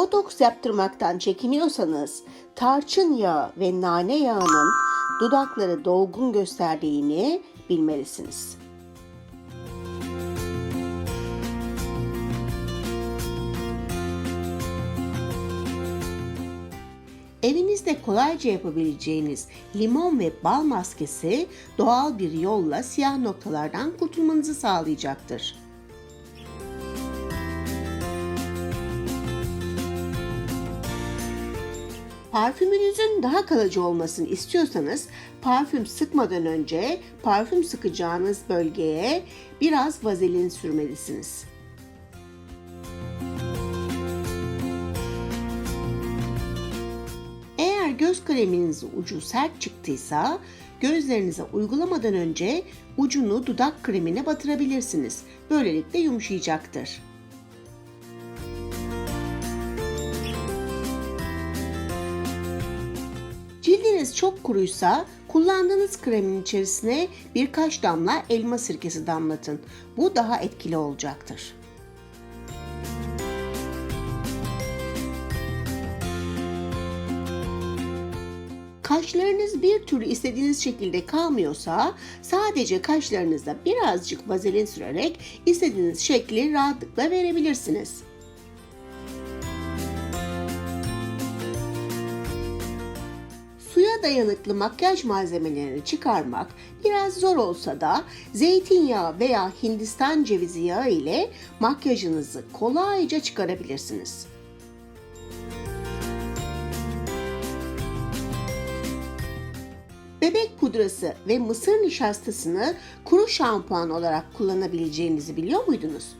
Botoks yaptırmaktan çekiniyorsanız tarçın yağı ve nane yağının dudakları dolgun gösterdiğini bilmelisiniz. Evinizde kolayca yapabileceğiniz limon ve bal maskesi doğal bir yolla siyah noktalardan kurtulmanızı sağlayacaktır. Parfümünüzün daha kalıcı olmasını istiyorsanız parfüm sıkmadan önce parfüm sıkacağınız bölgeye biraz vazelin sürmelisiniz. Eğer göz kreminizin ucu sert çıktıysa gözlerinize uygulamadan önce ucunu dudak kremine batırabilirsiniz. Böylelikle yumuşayacaktır. Cildiniz çok kuruysa kullandığınız kremin içerisine birkaç damla elma sirkesi damlatın. Bu daha etkili olacaktır. Kaşlarınız bir türlü istediğiniz şekilde kalmıyorsa sadece kaşlarınıza birazcık vazelin sürerek istediğiniz şekli rahatlıkla verebilirsiniz. Suya dayanıklı makyaj malzemelerini çıkarmak biraz zor olsa da zeytinyağı veya Hindistan cevizi yağı ile makyajınızı kolayca çıkarabilirsiniz. Bebek pudrası ve mısır nişastasını kuru şampuan olarak kullanabileceğinizi biliyor muydunuz?